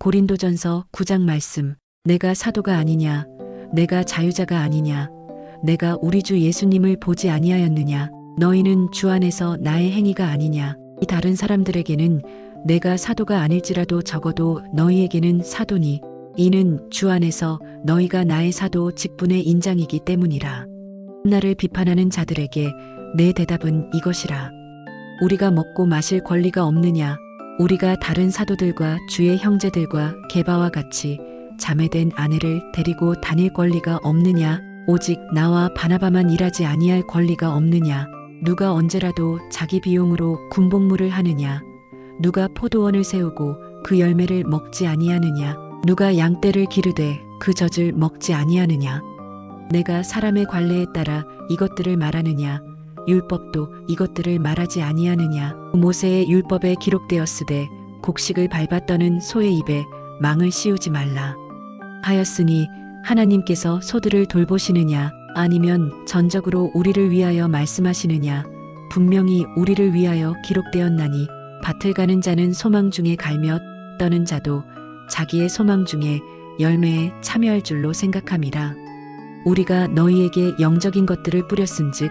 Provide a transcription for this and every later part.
고린도전서 9장 말씀. 내가 사도가 아니냐? 내가 자유자가 아니냐? 내가 우리 주 예수님을 보지 아니하였느냐? 너희는 주 안에서 나의 행위가 아니냐? 이 다른 사람들에게는 내가 사도가 아닐지라도 적어도 너희에게는 사도니 이는 주 안에서 너희가 나의 사도 직분의 인장이기 때문이라. 나를 비판하는 자들에게 내 대답은 이것이라. 우리가 먹고 마실 권리가 없느냐? 우리가 다른 사도들과 주의 형제들과 게바와 같이 자매된 아내를 데리고 다닐 권리가 없느냐? 오직 나와 바나바만 일하지 아니할 권리가 없느냐? 누가 언제라도 자기 비용으로 군복무를 하느냐? 누가 포도원을 세우고 그 열매를 먹지 아니하느냐? 누가 양떼를 기르되 그 젖을 먹지 아니하느냐? 내가 사람의 관례에 따라 이것들을 말하느냐? 율법도 이것들을 말하지 아니하느냐? 모세의 율법에 기록되었으되 곡식을 밟아 떠는 소의 입에 망을 씌우지 말라. 하였으니 하나님께서 소들을 돌보시느냐? 아니면 전적으로 우리를 위하여 말씀하시느냐? 분명히 우리를 위하여 기록되었나니 밭을 가는 자는 소망 중에 갈며 떠는 자도 자기의 소망 중에 열매에 참여할 줄로 생각함이라. 우리가 너희에게 영적인 것들을 뿌렸은즉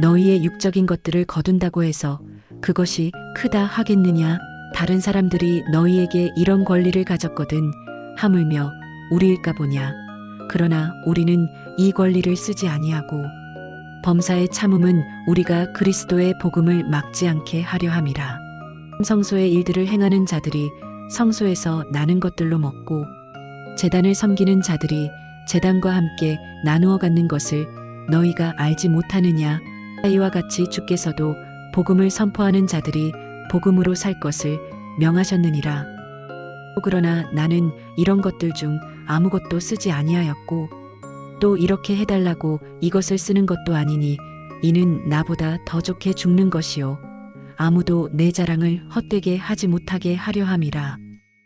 너희의 육적인 것들을 거둔다고 해서 그것이 크다 하겠느냐? 다른 사람들이 너희에게 이런 권리를 가졌거든 하물며 우리일까 보냐? 그러나 우리는 이 권리를 쓰지 아니하고 범사의 참음은 우리가 그리스도의 복음을 막지 않게 하려 함이라. 성소의 일들을 행하는 자들이 성소에서 나는 것들로 먹고 재단을 섬기는 자들이 재단과 함께 나누어 갖는 것을 너희가 알지 못하느냐? 이와 같이 주께서도 복음을 선포하는 자들이 복음으로 살 것을 명하셨느니라. 그러나 나는 이런 것들 중 아무것도 쓰지 아니하였고 또 이렇게 해달라고 이것을 쓰는 것도 아니니 이는 나보다 더 좋게 죽는 것이요 아무도 내 자랑을 헛되게 하지 못하게 하려 함이라.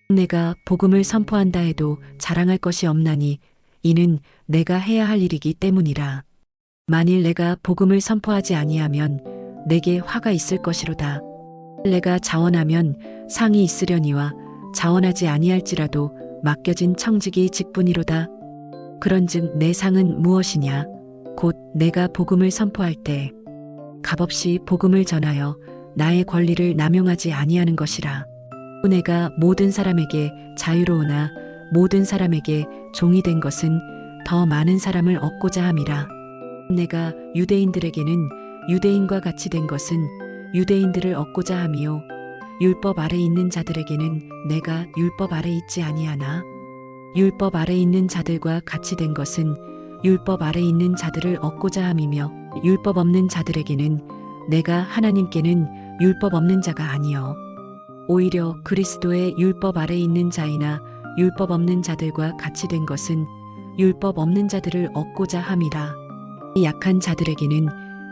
내가 복음을 선포한다 해도 자랑할 것이 없나니 이는 내가 해야 할 일이기 때문이라. 만일 내가 복음을 선포하지 아니하면 내게 화가 있을 것이로다. 내가 자원하면 상이 있으려니와 자원하지 아니할지라도 맡겨진 청직이 직분이로다. 그런즉 내 상은 무엇이냐? 곧 내가 복음을 선포할 때 값없이 복음을 전하여 나의 권리를 남용하지 아니하는 것이라. 내가 모든 사람에게 자유로우나 모든 사람에게 종이 된 것은 더 많은 사람을 얻고자 함이라. 내가 유대인들에게는 유대인과 같이 된 것은 유대인들을 얻고자 함이요. 율법 아래 있는 자들에게는 내가 율법 아래 있지 아니하나? 율법 아래 있는 자들과 같이 된 것은 율법 아래 있는 자들을 얻고자 함이며 율법 없는 자들에게는 내가 하나님께는 율법 없는 자가 아니요. 오히려 그리스도의 율법 아래 있는 자이나 율법 없는 자들과 같이 된 것은 율법 없는 자들을 얻고자 함이라 약한 자들에게는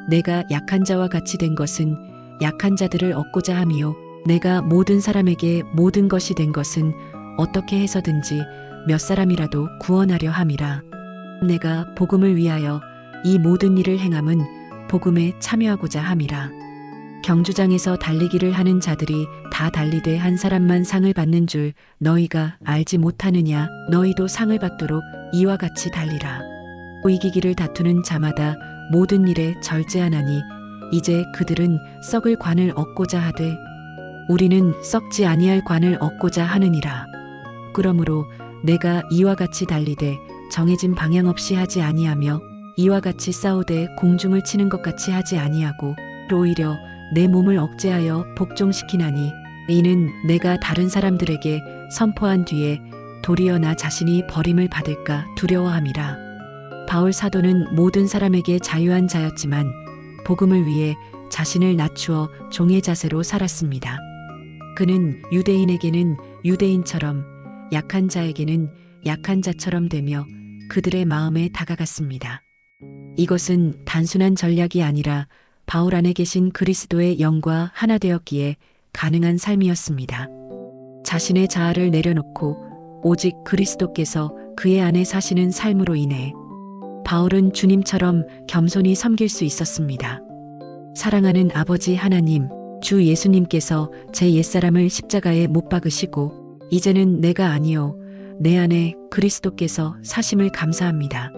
내가 약한 자와 같이 된 것은 약한 자들을 얻고자 함이요. 내가 모든 사람에게 모든 것이 된 것은 어떻게 해서든지 몇 사람이라도 구원하려 함이라. 내가 복음을 위하여 이 모든 일을 행함은 복음에 참여하고자 함이라. 경주장에서 달리기를 하는 자들이 다 달리되 한 사람만 상을 받는 줄 너희가 알지 못하느냐. 너희도 상을 받도록 이와 같이 달리라 이기기를 다투는 자마다 모든 일에 절제하나니 이제 그들은 썩을 관을 얻고자 하되 우리는 썩지 아니할 관을 얻고자 하느니라. 그러므로 내가 이와 같이 달리되 정해진 방향 없이 하지 아니하며 이와 같이 싸우되 공중을 치는 것 같이 하지 아니하고 오히려 내 몸을 억제하여 복종시키나니 이는 내가 다른 사람들에게 선포한 뒤에 도리어 나 자신이 버림을 받을까 두려워함이라. 바울 사도는 모든 사람에게 자유한 자였지만 복음을 위해 자신을 낮추어 종의 자세로 살았습니다. 그는 유대인에게는 유대인처럼 약한 자에게는 약한 자처럼 되며 그들의 마음에 다가갔습니다. 이것은 단순한 전략이 아니라 바울 안에 계신 그리스도의 영과 하나 되었기에 가능한 삶이었습니다. 자신의 자아를 내려놓고 오직 그리스도께서 그의 안에 사시는 삶으로 인해 바울은 주님처럼 겸손히 섬길 수 있었습니다. 사랑하는 아버지 하나님, 주 예수님께서 제 옛사람을 십자가에 못 박으시고 이제는 내가 아니요 내 안에 그리스도께서 사심을 감사합니다.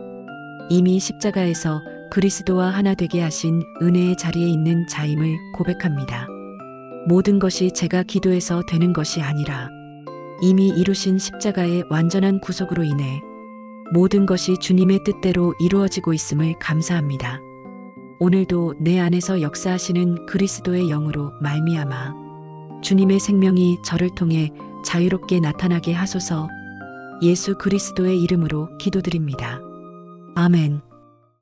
이미 십자가에서 그리스도와 하나 되게 하신 은혜의 자리에 있는 자임을 고백합니다. 모든 것이 제가 기도해서 되는 것이 아니라 이미 이루신 십자가의 완전한 구속으로 인해 모든 것이 주님의 뜻대로 이루어지고 있음을 감사합니다. 오늘도 내 안에서 역사하시는 그리스도의 영으로 말미암아 주님의 생명이 저를 통해 자유롭게 나타나게 하소서 예수 그리스도의 이름으로 기도드립니다. 아멘.